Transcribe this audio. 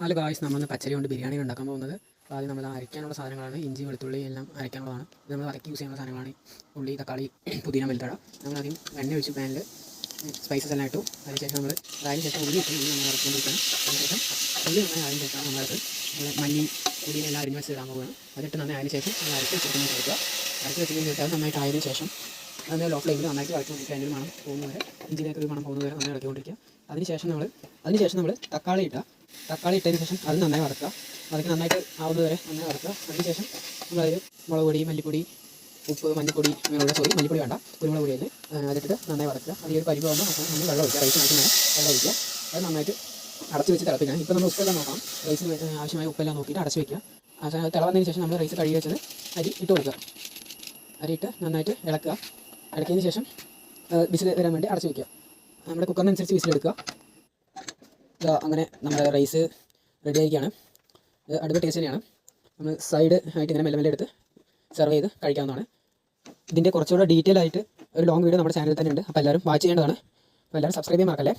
Hello guys നമ്മൾ പച്ചരി കൊണ്ട് ബിരിയാണി ഉണ്ടാക്കാൻ പോകുന്നത്. ആദ്യം നമ്മൾ അരയ്ക്കാനുള്ള സാധനങ്ങളാണ്. ഇഞ്ചി വെളുത്തുള്ളി എല്ലാം അരയ്ക്കാനുള്ളതാണ്. നമ്മൾ വരക്കി യൂസ് ചെയ്യുന്ന സാധനങ്ങളാണ്. ഉള്ളി തക്കാളി പുതിന വെളുത്തട നമ്മൾ ആദ്യം എണ്ണ ഒഴിച്ച് പാനിൽ സ്പൈസസ് എല്ലാം ഇട്ടു. അതിനുശേഷം നമ്മൾ അതിന് ശേഷം ഉള്ളി ഇട്ട് നമ്മൾ ഇറക്കിക്കൊണ്ടിരിക്കണം അതിനുശേഷം ഉള്ളി നന്നായി അതിന് ശേഷം നമ്മളത് മല്ലി പുതിന എല്ലാം അരിഞ്ഞ് വെച്ച് ഇടാൻ പോവുകയാണ്. അതിട്ട് നന്നായി അതിന് ശേഷം നമ്മൾ അരച്ച് വെച്ചിട്ട് കൊടുക്കുക അരച്ച് വെച്ചിട്ട് അത് നന്നായിട്ട് ആയതിനു ശേഷം നമ്മൾ ലോ ഫ്ലെയിമിൽ നന്നായിട്ട് ഇളക്കിക്കൊണ്ടിരിക്കുക അതിന്റെ മണം പോകുന്നവരെ ഇഞ്ചിലേക്ക് ഒരു മണം പോകുന്നവരെ നന്നായി ഇളക്കിക്കൊണ്ടിരിക്കുക. അതിനുശേഷം നമ്മൾ അതിനുശേഷം നമ്മൾ തക്കാളി ഇട്ടുക തക്കാളി ഇട്ടതിന് ശേഷം അത് നന്നായി വറുക്കുക. അതൊക്കെ നന്നായിട്ട് ആവുന്നത് വരെ നന്നായി വറുക്കുക. അതിനുശേഷം നമ്മളതിൽ മുളക് പൊടി മല്ലിപ്പൊടി ഉപ്പ് മഞ്ഞൾപ്പൊടി സോറി മല്ലിപ്പൊടി വേണ്ട. കുരുമുളക് പൊടി അതിൽ അതിട്ടിട്ട് നന്നായി വറുക്കുക. അത് ഈ ഒരു പരിവാകുമ്പോൾ അപ്പോൾ നമ്മൾ വെള്ളം ഒഴിക്കുക. റൈസ് മാറ്റി വെള്ളം ഒഴിക്കുക. അത് നന്നായിട്ട് അടച്ച് വെച്ച് തിളപ്പിക്കണം ഇപ്പോൾ നമ്മൾ ഉപ്പെല്ലാം നോക്കാം. റൈസിന് വേ- ആവശ്യമായ ഉപ്പെല്ലാം നോക്കിയിട്ട് അടച്ച് വെക്കുക. അത് തിളവന്നതിന് ശേഷം നമ്മൾ റൈസ് കഴുകി വെച്ചത് അരി ഇട്ട് കൊടുക്കുക. അരി ഇട്ട് നന്നായിട്ട് ഇളക്കുക. ഇളക്കിയതിന് ശേഷം വിസിൽ വരാൻ വേണ്ടി അടച്ച് വയ്ക്കുക നമ്മുടെ കുക്കറിനനുസരിച്ച് വിസിലെടുക്കുക. ഇതാ അങ്ങനെ നമ്മുടെ റൈസ് റെഡി ആയിരിക്കുകയാണ് ഇത് അടുത്ത ടേസ്റ്റ് തന്നെയാണ്. നമ്മൾ സൈഡ് ആയിട്ട് ഇങ്ങനെ മെല്ലെ മെല്ലെ എടുത്ത് സെർവ് ചെയ്ത് കഴിക്കാവുന്നതാണ്. ഇതിന്റെ കുറച്ചുകൂടെ ഡീറ്റെയിൽ ആയിട്ട് ഒരു ലോങ് വീഡിയോ നമ്മുടെ ചാനലിൽ തന്നെ ഉണ്ട്. അപ്പോൾ എല്ലാവരും വാച്ച് ചെയ്യേണ്ടതാണ്. അപ്പോൾ എല്ലാവരും സബ്സ്ക്രൈബ് ചെയ്യാൻ മറക്കല്ലേ?